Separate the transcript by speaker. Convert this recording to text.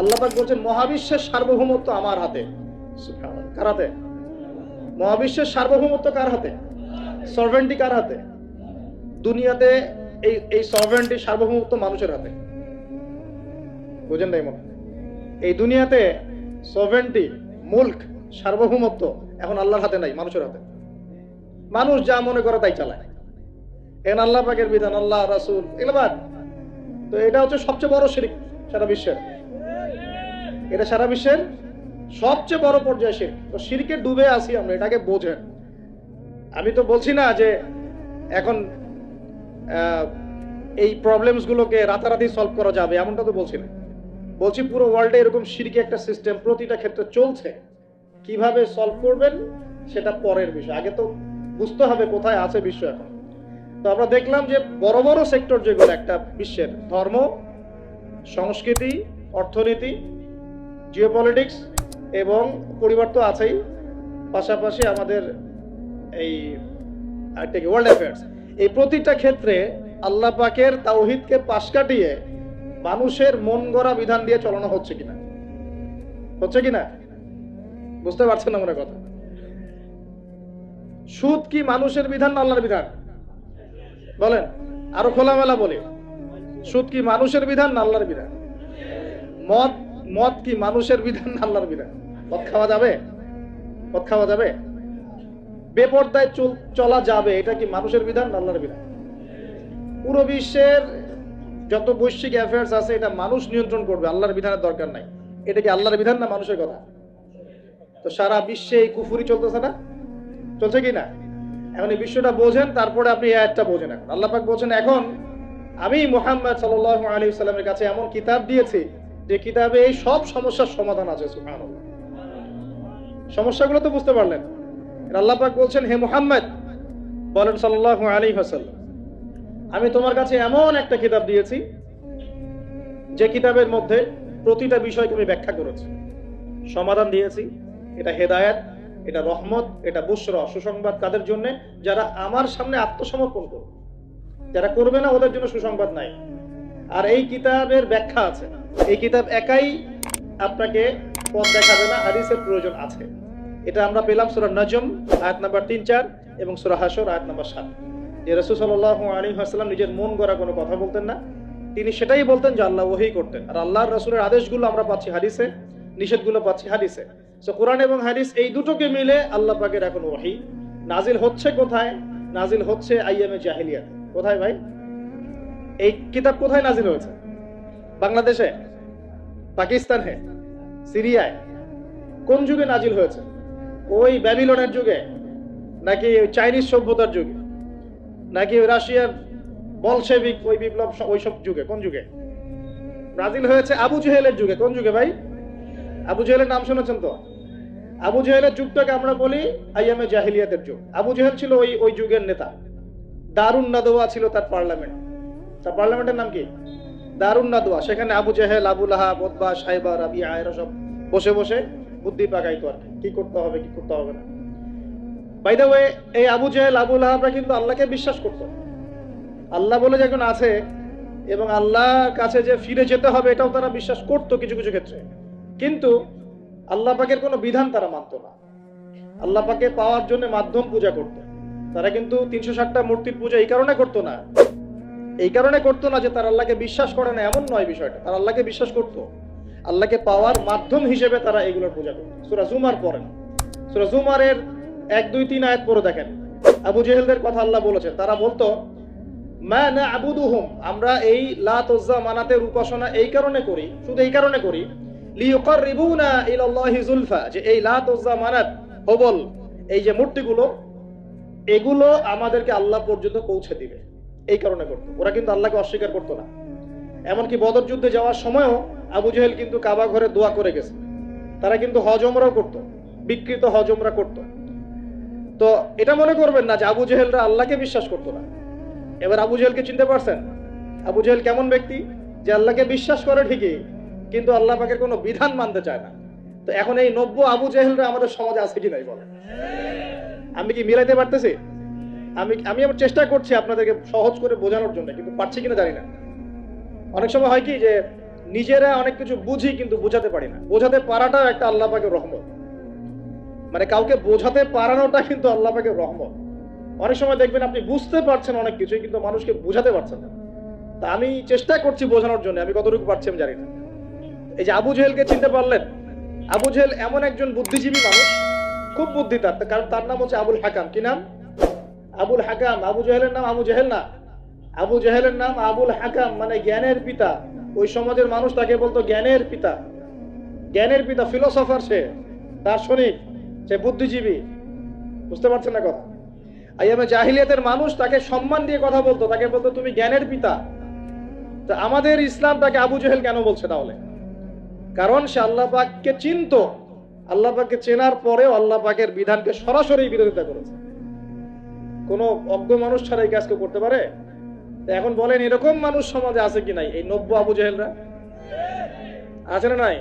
Speaker 1: আল্লাহ পাক বলছেন, মহাবিশ্বের সার্বভৌমত্ব আমার হাতে। কার হাতে? মহাবিশ্বের সার্বভৌমত্ব কার হাতে? সরভেন্টি কার হাতে? দুনিয়াতে এই এই সরভেন্টি সার্বভৌমত্ব মানুষের হাতে। বুঝেন নাই মনে? এই দুনিয়াতে সভেন্টি মুল্ক, সার্বভৌমত্ব এখন আল্লাহর হাতে নাই, মানুষের হাতে। মানুষ যা মনে করে তাই চালায়। এখন আল্লাহ পাকের বিধান, আল্লাহ রাসূল, এগুলো তো এটা হচ্ছে সবচেয়ে বড় শিরিক সারা বিশ্বের। এটা সারা বিশ্বের সবচেয়ে বড় পর্যায়ে শিরক তো শিরকে ডুবে আছি আমরা, এটাকে বোঝেন। আমি তো বলছি না যে এখন এই প্রবলেমস গুলোকে রাতারাতি সলভ করা যাবে, এমনটা তো বলছি না। বলছি পুরো ওয়ার্ল্ডে এরকম সিরকি একটা সিস্টেম প্রতিটা ক্ষেত্রে চলছে। কীভাবে সলভ করবেন, সেটা পরের বিষয়। আগে তো বুঝতে হবে কোথায় আছে বিশ্ব এখন। তো আমরা দেখলাম যে বড় বড় সেক্টর যেগুলো, একটা বিশ্বের ধর্ম, সংস্কৃতি, অর্থনীতি জিওপলিটিক্স এবং পরিবার তো আছেই, পাশাপাশি আমাদের এই কি ওয়ার্ল্ড অ্যাফেয়ার্স এই প্রতিটা ক্ষেত্রে আল্লাহ পাকের তাওহিদকে পাশ কাটিয়ে মানুষের মন গড়া বিধান দিয়ে চলানো হচ্ছে কিনা? হচ্ছে কিনা? বুঝতে পারছেন না মনে কথা? সুদ কি মানুষের বিধান না আল্লাহর বিধান? বলেন, আরও খোলামেলা বলি। সুদ কি মানুষের বিধান না আল্লাহর বিধান? মদ মদ কি মানুষের বিধান না আল্লাহর বিধান? মদ খাওয়া যাবে? মদ খাওয়া যাবে? বেপর্দায় চল- যাবে, এটা কি মানুষের বিধান না আল্লাহর বিধান? পুরো বিশ্বের যত বৈশ্বিক অ্যাফেয়ার্স আছে, এটা মানুষ নিয়ন্ত্রণ করবে, আল্লাহর বিধানের দরকার নাই। এটা কি আল্লাহর বিধান না মানুষের কথা? তো সারা বিশ্বে এই কুফুরি চলতেছে না? চলছে কি না? এখন এই বিশ্বটা বোঝেন, তারপরে আপনি একটা বোঝেন এখন। আল্লাহ পাক বলছেন, এখন আমি মোহাম্মদ সাল্লাল্লাহু আলাইহি সাল্লামের কাছে এমন কিতাব দিয়েছি যে কিতাবে এই সব সমস্যার সমাধান আছে সমস্যাগুলো তো বুঝতে পারলেন। আর আল্লাহ পাক বলছেন, হে মুহাম্মদ, বলেন সাল্লাল্লাহু আলাইহি ওয়াসাল্লাম, আমি তোমার কাছে এমন একটা কিতাব দিয়েছি, যে কিতাবের মধ্যে প্রতিটা বিষয়কে আমি ব্যাখ্যা করেছি। সমাধান দিয়েছি, এটা হেদায়েত, এটা রহমত, এটা বুশরা, সুসংবাদ কাদের জন্য? যারা আমার সামনে আত্মসমর্পণ করবে। যারা করবে না, ওদের জন্য সুসংবাদ নাই। আর এই কিতাবের ব্যাখ্যা আছে। এই কিতাব একাই আপনাকে পথ দেখাবে না, হাদিসের প্রয়োজন আছে। এটা আমরা পেলাম সুরা নজম, আয়াত নাম্বার তিন, চার এবং সুরা হাসর আয়াত নাম্বার সাত। যে রসুল সাল্লাহ আলী হাসলাম নিজের মন গড়া কোনো কথা বলতেন না, তিনি সেটাই বলতেন যে আল্লাহ ওহি করতেন। আর আল্লাহর রসুলের আদেশগুলো আমরা পাচ্ছি হাদিসে, নিষেধগুলো পাচ্ছি হাদিসে। সো কোরআন এবং হাদিস এই দুটোকে মিলে আল্লাহ পাকের এখন ওহি। নাজিল হচ্ছে কোথায়? নাজিল হচ্ছে আইএমএ জাহিলিয়াত। কোথায় ভাই? এই কিতাব কোথায় নাজিল হয়েছে? বাংলাদেশে, পাকিস্তানে, সিরিয়ায় কোন যুগে নাজিল হয়েছে? ওই ব্যাবিলনের যুগে নাকি চাইনিজ সভ্যতার যুগে? নাকি রাশিয়ার বলশেবিক ওই বিপ্লব ওইসব যুগে? কোন যুগে? ব্রাজিল হয়েছে আবু জেহেলের যুগে। কোন যুগে ভাই? আবু জেহেলের নাম শুনেছেন তো? আবু জেহেলের যুগটাকে আমরা বলি আইএমএ জাহিলিয়াতের যুগ। আবু জেহেল ছিল ওই ওই যুগের নেতা। দারুণ নাদোয়া ছিল তার পার্লামেন্ট। তার পার্লামেন্টের নাম কি? দারুণ নাদোয়া সেখানে আবু জেহেল, আবু লাহাব, ওতবা, সাইবা রাবি সব বসে বসে বুদ্ধি পাকাইতো আর কি। করতে হবে, কি করতে হবে না। বাই দ্য ওয়ে এই আবু জেহেল, আবু লাহাবরা কিন্তু আল্লাহকে বিশ্বাস করতো। আল্লাহ বলে যখন আছে, এবং আল্লাহর কাছে যে ফিরে যেতে হবে, এটাও তারা বিশ্বাস করতো কিছু কিছু ক্ষেত্রে। কিন্তু আল্লাহ পাকের কোনো বিধান তারা মানতো না। আল্লাহ পাকে পাওয়ার জন্য মাধ্যম পূজা করতো। তারা কিন্তু তিনশো ষাটটা মূর্তির পূজা এই কারণে করতো না। এই কারণে করতো না যে তারা আল্লাহকে বিশ্বাস করে না, এমন নয় বিষয়টা। তারা আল্লাহকে বিশ্বাস করতো। আল্লাহকে পাওয়ার মাধ্যম হিসেবে তারা এগুলোর পূজা সুরা জুমার পড়েন সুরা জুমারের এক, দুই, তিন আয়াত পরে দেখেন। আবু জেহেলদের কথা আল্লাহ বলেছেন। তারা বলতো, মা না আমরা এই লাত মানাতের উপাসনা এই কারণে করি, শুধু এই কারণে করি। লিয়ুকাররিবুনা ইলাল্লাহি যুলফা যে এই লাত মানাত হবল, এই যে মূর্তিগুলো, এগুলো আমাদেরকে আল্লাহ পর্যন্ত পৌঁছে দিবে। এই কারণে করতো। ওরা কিন্তু আল্লাহকে অস্বীকার করতো না। এমনকি বদর যুদ্ধে যাওয়ার সময়ও আবু জেহেল কিন্তু কাবা ঘরে দোয়া করে গেছে। তারা কিন্তু হজমরাও করতো, বিকৃত হজমরা করতো। তো এটা মনে করবেন না যে আবু জেহেলরা আল্লাহকে বিশ্বাস করতো না। এবার আবু জেহেলকে চিনতে পারছেন? আবু জেহেল কেমন ব্যক্তি যে আল্লাহকে বিশ্বাস করে ঠিকই, কিন্তু আল্লাহ পাকের কোনো বিধান মানতে চায় না। তো এখন এই নব্য আবু জেহেলরা আমাদের সমাজে আছে কি নাই বলে আমি কি মিলাইতে পারতেছি? আমি আমি আমার চেষ্টা করছি আপনাদেরকে সহজ করে বোঝানোর জন্য, কিন্তু পারছি কিনা জানি না। অনেক সময় হয় কি যে, নিজেরা অনেক কিছু বুঝি কিন্তু বোঝাতে পারি না। বোঝাতে পারাটাও একটা আল্লাহ পাকের রহমত। মানে কাউকে বোঝাতে পারানোটা কিন্তু আল্লাহ পাকের রহমত। অনেক সময় দেখবেন আপনি বুঝতে পারছেন অনেক কিছুই, কিন্তু মানুষকে বোঝাতে পারছেন না। তা আমি চেষ্টা করছি বোঝানোর জন্য, আমি কতটুকু পারছি আমি জানি না। এই যে আবু জেহেলকে চিনতে পারলেন? আবু জেহেল এমন একজন বুদ্ধিজীবী মানুষ, খুব বুদ্ধি তার কারণ তার নাম হচ্ছে আবুল হাকাম। কি নাম? আবুল হাকাম, আবু জেহেলের নাম আবু জেহেল না। আবু জেহেলের নাম আবুল হাকাম মানে জ্ঞানের পিতা। ওই সমাজের মানুষ তাকে বলতো জ্ঞানের পিতা। জ্ঞানের পিতা, ফিলোসফার সে, দার্শনিক, সে বুদ্ধিজীবী। বুঝতে পারছেন না কথা? আইয়ামে জাহিলিয়াতের মানুষ তাকে সম্মান দিয়ে কথা বলতো, তাকে বলতো, তুমি জ্ঞানের পিতা। তা আমাদের ইসলাম তাকে আবু জহেল কেন বলছে তাহলে? কারণ সে আল্লাহ পাককে চিনতো। আল্লাহ পাককে চেনার পরেও আল্লাহ পাকের বিধানকে সরাসরি বিরোধিতা করেছে। কোনো অজ্ঞ মানুষ ছাড়া এই কাজ কেউ করতে পারে? এখন বলেন এরকম মানুষ সমাজে আছে কি নাই? এই নব্য আবু জেহেলরা? আছে না নাই?